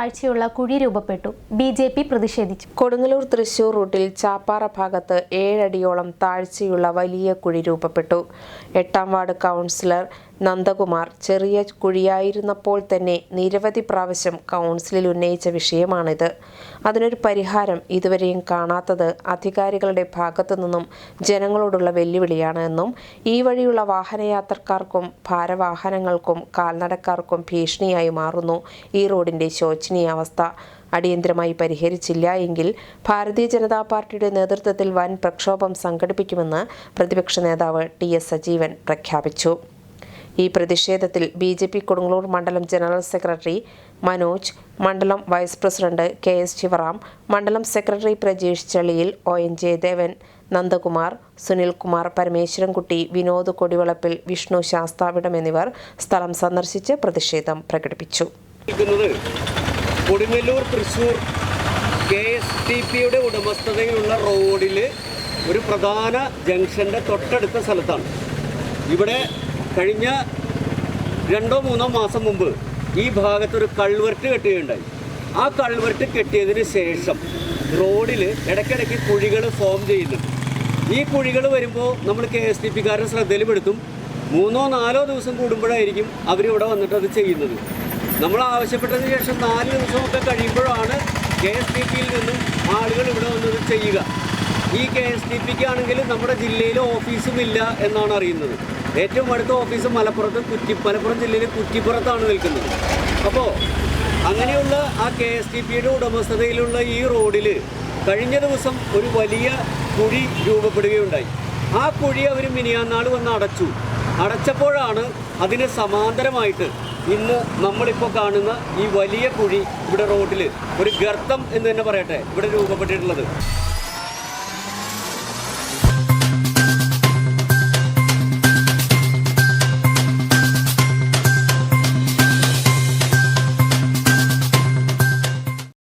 താഴ്ചയുള്ള കുഴി രൂപപ്പെട്ടു. B J P പ്രതിഷേധിച്ചു. കൊടുങ്ങല്ലൂർ തൃശൂർ റൂട്ടിൽ ചാപ്പാറ ഭാഗത്ത് ഏഴടിയോളം താഴ്ചയുള്ള വലിയ കുഴി രൂപപ്പെട്ടു. എട്ടാം വാർഡ് കൗൺസിലർ നന്ദകുമാർ ചെറിയ കുഴിയായിരുന്നപ്പോൾ തന്നെ നിരവധി പ്രാവശ്യം കൗൺസിലിൽ ഉന്നയിച്ച വിഷയമാണിത്. അതിനൊരു പരിഹാരം ഇതുവരെയും കാണാത്തത് അധികാരികളുടെ ഭാഗത്തു നിന്നും ജനങ്ങളോടുള്ള വെല്ലുവിളിയാണ് എന്നും ഈ വഴിയുള്ള വാഹനയാത്രക്കാർക്കും ഭാരവാഹനങ്ങൾക്കും കാൽനടക്കാർക്കും ഭീഷണിയായി മാറുന്നു ഈ റോഡിന്റെ ശോചനീയാവസ്ഥ അടിയന്തരമായി പരിഹരിച്ചില്ല എങ്കിൽ ഭാരതീയ ജനതാ പാർട്ടിയുടെ നേതൃത്വത്തിൽ വൻ പ്രക്ഷോഭം സംഘടിപ്പിക്കുമെന്ന് പ്രതിപക്ഷ നേതാവ് ടി എസ് സജീവൻ പ്രഖ്യാപിച്ചു. ഈ പ്രതിഷേധത്തിൽ ബി ജെ പി കൊടുങ്ങല്ലൂർ മണ്ഡലം ജനറൽ സെക്രട്ടറി മനോജ് മണ്ഡലം vice president K S Sivaram മണ്ഡലം സെക്രട്ടറി പ്രജേഷ് ചെളിയിൽ ഒ എൻ ജയദേവൻ നന്ദകുമാർ സുനിൽകുമാർ പരമേശ്വരൻകുട്ടി വിനോദ് കൊടിവളപ്പിൽ വിഷ്ണു ശാസ്താവിടം എന്നിവർ സ്ഥലം സന്ദർശിച്ച് പ്രതിഷേധം പ്രകടിപ്പിച്ചു. Kodungallur Thrissur K S T പിയുടെ ഉടമസ്ഥതയിലുള്ള റോഡിൽ ഒരു പ്രധാന ജംഗ്ഷന്റെ തൊട്ടടുത്ത സ്ഥലത്താണ്. ഇവിടെ കഴിഞ്ഞ രണ്ടോ മൂന്നോ മാസം മുമ്പ് ഈ ഭാഗത്തൊരു കൾവർട്ട് കെട്ടുകയുണ്ടായി. ആ കൾവർട്ട് കെട്ടിയതിന് ശേഷം റോഡിൽ ഇടയ്ക്കിടയ്ക്ക് കുഴികൾ ഫോം ചെയ്യുന്നുണ്ട്. ഈ കുഴികൾ വരുമ്പോൾ നമ്മൾ കെ എസ് ടി പിക്കാരുടെ ശ്രദ്ധയിൽപ്പെടുത്തും മൂന്നോ നാലോ ദിവസം കൂടുമ്പോഴായിരിക്കും അവരിവിടെ വന്നിട്ട് അത് ചെയ്യുന്നത്. നമ്മൾ ആവശ്യപ്പെട്ടതിന് ശേഷം നാല് ദിവസമൊക്കെ കഴിയുമ്പോഴാണ് കെ എസ് ഡി പിയിൽ നിന്നും ആളുകൾ ഇവിടെ വന്നത് ചെയ്യുക. ഈ കെ എസ് ഡി പിക്ക് ആണെങ്കിൽ നമ്മുടെ ജില്ലയിൽ ഓഫീസും ഇല്ല എന്നാണ് അറിയുന്നത്. ഏറ്റവും അടുത്ത ഓഫീസ് മലപ്പുറത്ത് കുറ്റി മലപ്പുറം ജില്ലയിൽ കുറ്റിപ്പുറത്താണ് നിൽക്കുന്നത്. അപ്പോൾ അങ്ങനെയുള്ള ആ കെ എസ് ഡി പിയുടെ ഉടമസ്ഥതയിലുള്ള ഈ റോഡിൽ കഴിഞ്ഞ ദിവസം ഒരു വലിയ കുഴി രൂപപ്പെടുകയുണ്ടായി. ആ കുഴി അവർ മിനിയാന്നാൾ വന്ന് അടച്ചു. അടച്ചപ്പോഴാണ് അതിന് സമാന്തരമായിട്ട് ഇന്ന് നമ്മളിപ്പോൾ കാണുന്ന ഈ വലിയ കുഴി ഇവിടെ റോഡിൽ ഒരു ഗർത്തം എന്ന് തന്നെ പറയട്ടെ ഇവിടെ രൂപപ്പെട്ടിട്ടുള്ളത്.